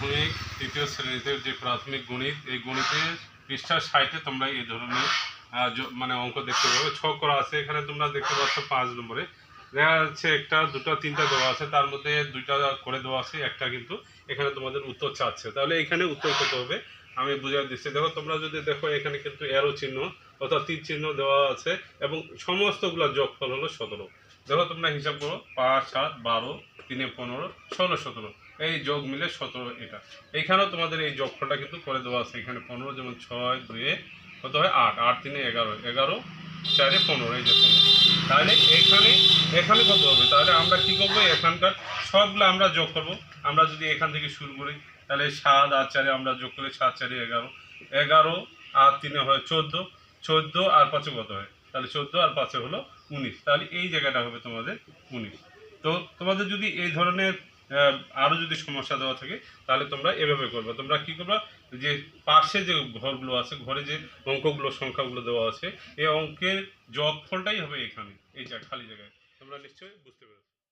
প্রাথমিক তৃতীয় শ্রেণীতে যে প্রাথমিক গণিত, এই গণিতের পৃষ্ঠার সাইটে তোমরা এই ধরনের মানে অঙ্ক দেখতে পাবে। ছক করা আছে, এখানে তোমরা দেখতে পাচ্ছ পাঁচ নম্বরে। দেখা যাচ্ছে একটা, দুটো, তিনটা দেওয়া আছে, তার মধ্যে দুইটা করে দেওয়া আছে, একটা কিন্তু এখানে তোমাদের উত্তর চাচ্ছে। তাহলে এখানে উত্তর করতে হবে, আমি বুঝিয়ে দিচ্ছি। দেখো, তোমরা যদি দেখো, এখানে কিন্তু এরো চিহ্ন অর্থাৎ তীর চিহ্ন দেওয়া আছে এবং সমস্তগুলো যোগফল হলো সতেরো। দেখো, তোমরা হিসাব করো, পাঁচ, সাত, বারো তিনে পনেরো, ষোলো, সতেরো। এই যোগ মিলে সতেরো এটা। এইখানেও তোমাদের এই যোগফলটা কিন্তু করে দেওয়া আছে। এখানে পনেরো যেমন ছয়, দুয়ে কত হয়? আট। আট তিনে এগারো। এগারো, চারে পনেরো। এই যে পনেরো। তাহলে এখানে এখানে কত হবে? তাহলে আমরা কি করব? এখানকার সবগুলো আমরা যোগ করব। আমরা যদি এখান থেকে শুরু করি, তাহলে সাত আর চারে আমরা যোগ করি সাত, চারে এগারো। এগারো আর তিনে হয় চোদ্দ। চোদ্দ আর পাঁচে কত হয়? তাহলে চোদ্দ আর পাঁচে হলো উনিশ। তাহলে এই জায়গাটা হবে তোমাদের উনিশ। তো তোমাদের যদি এই ধরনের আরও আরও যদি সমস্যা দেওয়া থাকে, তাহলে তোমরা এভাবে করবে। তোমরা কি করবা, যে পাশে যে ঘরগুলো আছে, ঘরে যে অঙ্কগুলো, সংখ্যাগুলো দেওয়া আছে, এই অঙ্কের যোগফলটাই হবে এখানে, এই যা খালি জায়গায়। তোমরা নিশ্চয়ই বুঝতে পেরেছ।